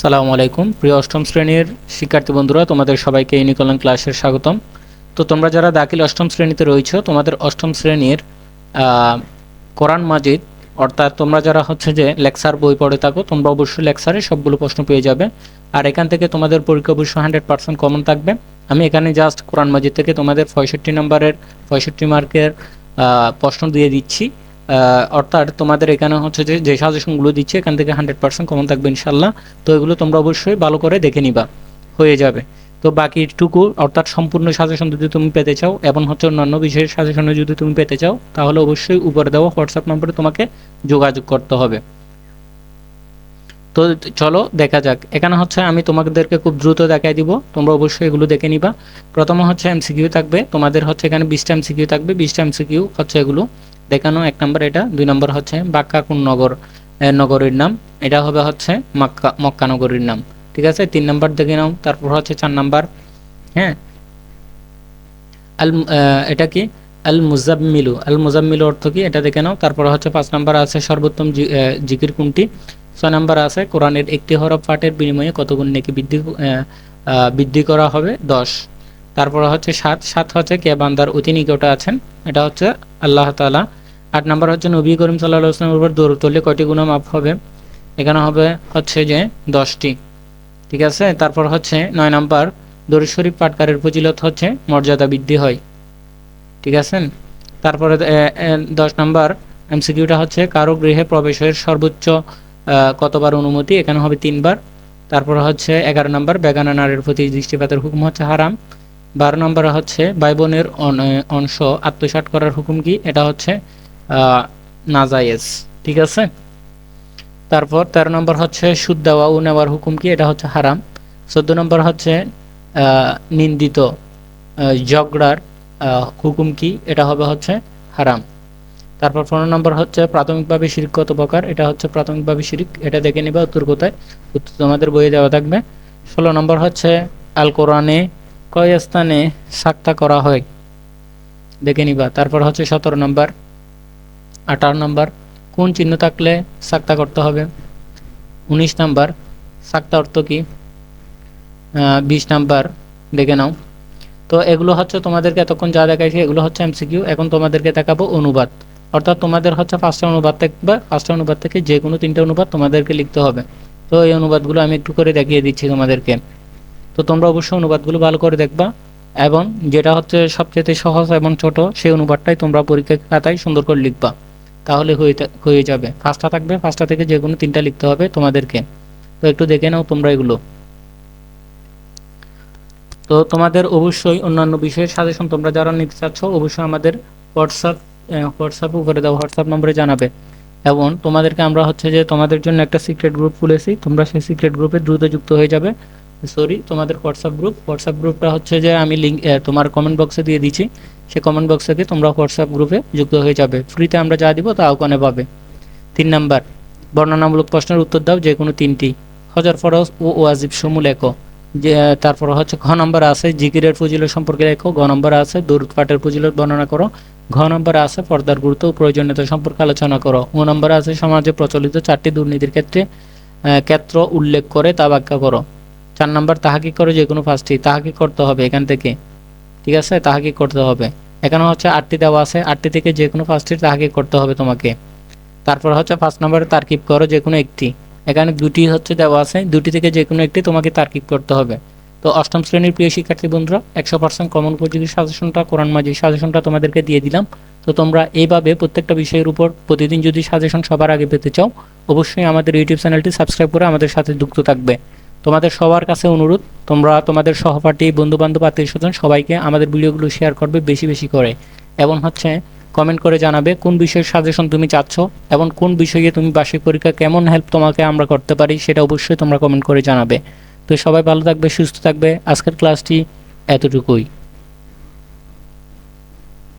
সালামু আলাইকুম। প্রিয় অষ্টম শ্রেণির শিক্ষার্থী বন্ধুরা, তোমাদের সবাইকে ইউনিকলন ক্লাসের স্বাগতম। তো তোমরা যারা দাখিল অষ্টম শ্রেণীতে রয়েছো, তোমাদের অষ্টম শ্রেণির কোরআন মাজিদ, অর্থাৎ তোমরা যারা হচ্ছে যে লেকচার বই পড়ে থাকো, তোমরা অবশ্যই লেকচারে সবগুলো প্রশ্ন পেয়ে যাবে। আর এখান থেকে তোমাদের পরীক্ষা অবশ্যই হান্ড্রেড পার্সেন্ট কমন থাকবে। আমি এখানে জাস্ট কোরআন মাজিদ থেকে তোমাদের পঁয়ষট্টি নম্বরের পঁয়ষট্টি মার্কের প্রশ্ন দিয়ে দিচ্ছি। অর্থাৎ তোমাদের এখানে হচ্ছে যে যে সাজেশনগুলো দিচ্ছে, এখান থেকে হান্ড্রেড পার্সেন্ট কমন থাকবে ইনশাল্লাহ তো এগুলো তোমরা অবশ্যই ভালো করে দেখে নিবা, হয়ে যাবে। তো বাকিটুকু, অর্থাৎ সম্পূর্ণ সাজেশন যদি তুমি পেতে চাও, এবং হচ্ছে অন্যান্য বিষয়ের সাজেশনে যদি তুমি পেতে চাও, তাহলে অবশ্যই উপরে দেওয়া হোয়াটসঅ্যাপ নম্বরে তোমাকে যোগাযোগ করতে হবে। তো চলো, দেখা যাক। এখানে হচ্ছে আমি তোমাদেরকে খুব দ্রুত দেখাই দিব, তোমরা অবশ্যই এগুলো দেখে নিবা। প্রথমে হচ্ছে এমসিকিউ থাকবে, তোমাদের হচ্ছে এখানে বিশটা এমসিকিউ থাকবে, বিশটা এমসিকিউ হচ্ছে এগুলো। দেখানো এক নম্বর এটা, দুই নম্বর হচ্ছে বাক্কা কোন নগর নগরীর নাম। এটা হবে হচ্ছে মক্কা মক্কা নগরীর নাম। ঠিক আছে? তিন নাম্বার দেখে নাও, তারপর হচ্ছে চার নাম্বার। হ্যাঁ? আল এটা কি? আল মুজাম্মিলু আল মুজাম্মিলু অর্থ কি? এটা দেখে নাও। তারপর হচ্ছে পাঁচ নাম্বার আছে সর্বোত্তম জিকির কোনটি? ছয় নাম্বার আছে কোরআনের একটি হরফ পাঠের বিনিময়ে কত গুণ নাকি বৃদ্ধি বৃদ্ধি করা হবে? দশ। তারপর হচ্ছে সাত। সাত হচ্ছে কে বান্দার অতি নিকটে আছেন? এটা হচ্ছে আল্লাহ তাআলা। আট নাম্বার হচ্ছে নবী করিম সাল্লাহ আসলামের উপর দৌড় তুললে কয়টি গুণ মাপ হবে? এখানে হবে হচ্ছে যে দশটি। ঠিক আছে? তারপর হচ্ছে নয় নাম্বার, দরুদ শরীফ পাটকারের ফজিলত হচ্ছে মর্যাদা বৃদ্ধি হয়। ঠিক আছে? তারপরে দশ নাম্বার, এমসিকিউটা হচ্ছে কারও গৃহে প্রবেশের সর্বোচ্চ কতবার অনুমতি? এখানে হবে তিনবার। তারপর হচ্ছে এগারো নম্বর, বেগানা নারীর প্রতি দৃষ্টিপাতের হুকুম হচ্ছে হারাম। বারো নম্বর হচ্ছে ভাই বোনের অংশ আত্মসাট করার হুকুম কি? এটা হচ্ছে নাজায়েজ ঠিক আছে? তারপর তেরো নম্বর হচ্ছে সুদ দেওয়া ও নেওয়ার হুকুম কি? এটা হচ্ছে হারাম। চোদ্দ নম্বর হচ্ছে নিন্দিত ঝগড়ার হুকুম কি? এটা হবে হচ্ছে হারাম। তারপর পনেরো নম্বর হচ্ছে প্রাথমিকভাবে শিরিক কত প্রকার? এটা হচ্ছে প্রাথমিকভাবে শিরিক। এটা দেখে নিবা উত্তর কোথায়? উত্তর তোমাদের বইয়ে দেওয়া থাকবে। ষোলো নম্বর হচ্ছে আল কোরআনে কয় স্থানে সাক্তা করা হয়? দেখে নিবা। তারপর হচ্ছে সতেরো নম্বর। আঠারো নম্বর, কোন চিহ্ন থাকলে সাক্তা করতে হবে? উনিশ নাম্বার সাক্তা অর্থ কি? বিশ নাম্বার, দেখে নাও। তো এগুলো হচ্ছে তোমাদেরকে এতক্ষণ যা দেখাইছি, এগুলো হচ্ছে এমসিকিউ এখন তোমাদেরকে দেখাবো অনুবাদ। অর্থাৎ তোমাদের হচ্ছে পাঁচটা অনুবাদ থাকবে পাঁচটা অনুবাদ থেকে যে কোনো তিনটা অনুবাদ তোমাদেরকে লিখতে হবে। তো এই অনুবাদগুলো আমি একটু করে দেখিয়ে দিচ্ছি তোমাদেরকে। তো তোমরা অবশ্যই অনুবাদগুলো ভালো করে দেখবা এবং যেটা হচ্ছে সবচেয়ে সহজ এবং ছোট সেই অনুবাদটাই তোমরা পরীক্ষা খাতায় সুন্দর করে লিখবা। তাহলে হয়ে যাবে। পাঁচটা থাকবে পাঁচটা থেকে যে কোনো তিনটা লিখতে হবে তোমাদেরকে। তো একটু দেখে নাও তোমরা এগুলো। তো তোমাদের অবশ্যই অন্যান্য বিষয়ের সাজেশন তোমরা যারা নিতে চাচ্ছ, অবশ্যই আমাদের হোয়াটসঅ্যাপ হোয়াটসঅ্যাপ উপরে দাও। হোয়াটসঅ্যাপ নম্বরে জানাবে। এবং তোমাদেরকে আমরা হচ্ছে যে তোমাদের জন্য একটা সিক্রেট গ্রুপ খুলেছি। তোমরা সেই সিক্রেট গ্রুপে দ্রুত যুক্ত হয়ে যাবে। সরি তোমাদের হোয়াটসঅ্যাপ গ্রুপ হোয়াটসঅ্যাপ গ্রুপটা হচ্ছে যে আমি লিঙ্ক তোমার কমেন্ট বক্সে দিয়ে দিচ্ছি। সেই কমেন্ট বক্স থেকে তোমরা হোয়াটসঅ্যাপ গ্রুপে যুক্ত হয়ে যাবে। ফ্রিতে আমরা যা দিব তা ওখানে পাবে। তিন নাম্বার, বর্ণনামূলক প্রশ্নের উত্তর দাও যে কোনো তিনটি। হজর ফরজ ও ওয়াজিব সমূহ লেখো। যে, তারপর হচ্ছে ঘ নম্বর আছে, জিকিরের ফজিলত সম্পর্কে লেখো। ঘ নম্বর আছে দূরত পাঠের ফজিলত বর্ণনা করো। ঘ নম্বর আছে, পর্দার গুরুত্ব ও প্রয়োজনীয়তা সম্পর্কে আলোচনা করো। ও নম্বর আছে, সমাজে প্রচলিত চারটি দুর্নীতির ক্ষেত্রে ক্ষেত্র উল্লেখ করে তা ব্যাখ্যা করো। চার নম্বর, তাহাকি করো যে কোনো পাঁচটি। তাহাকি করতে হবে এখান থেকে। ঠিক আছে? তাহাকি করতে হবে। এখানে হচ্ছে আটটি দেওয়া আছে। আটটি থেকে যে কোনো পাঁচটি তাহাকি করতে হবে তোমাকে। তারপর হচ্ছে পাঁচ নম্বরে তারকিব করো যে কোনো একটি। এখানে দুটি হচ্ছে দেওয়া আছে। দুটি থেকে যে কোনো একটি তোমাকে তার্কিক করতে হবে। তো অষ্টম শ্রেণির প্রিয় শিক্ষার্থী বন্ধুরা, একশো পার্সেন্ট কমন উপযোগী সাজেশনটা কোরআন মাঝি সাজেশনটা তোমাদেরকে দিয়ে দিলাম। তো তোমরা এইভাবে প্রত্যেকটা বিষয়ের উপর প্রতিদিন যদি সাজেশন সবার আগে পেতে চাও, অবশ্যই আমাদের ইউটিউব চ্যানেলটি সাবস্ক্রাইব করে আমাদের সাথে যুক্ত থাকবে। তোমাদের সবার কাছে অনুরোধ, তোমরা তোমাদের সহপাঠী, বন্ধুবান্ধব আত্মীয় স্বজন সবাইকে আমাদের ভিডিওগুলো শেয়ার করবে বেশি বেশি করে। এবং হচ্ছে কমেন্ট করে জানাবে কোন বিষয়ের সাজেশন তুমি চাচ্ছ এবং কোন বিষয়ে তুমি বার্ষিক পরীক্ষা কেমন হেল্প তোমাকে আমরা করতে পারি সেটা অবশ্যই তোমরা কমেন্ট করে জানাবে। তো সবাই ভালো থাকবে, সুস্থ থাকবে। আজকের ক্লাসটি এতটুকুই।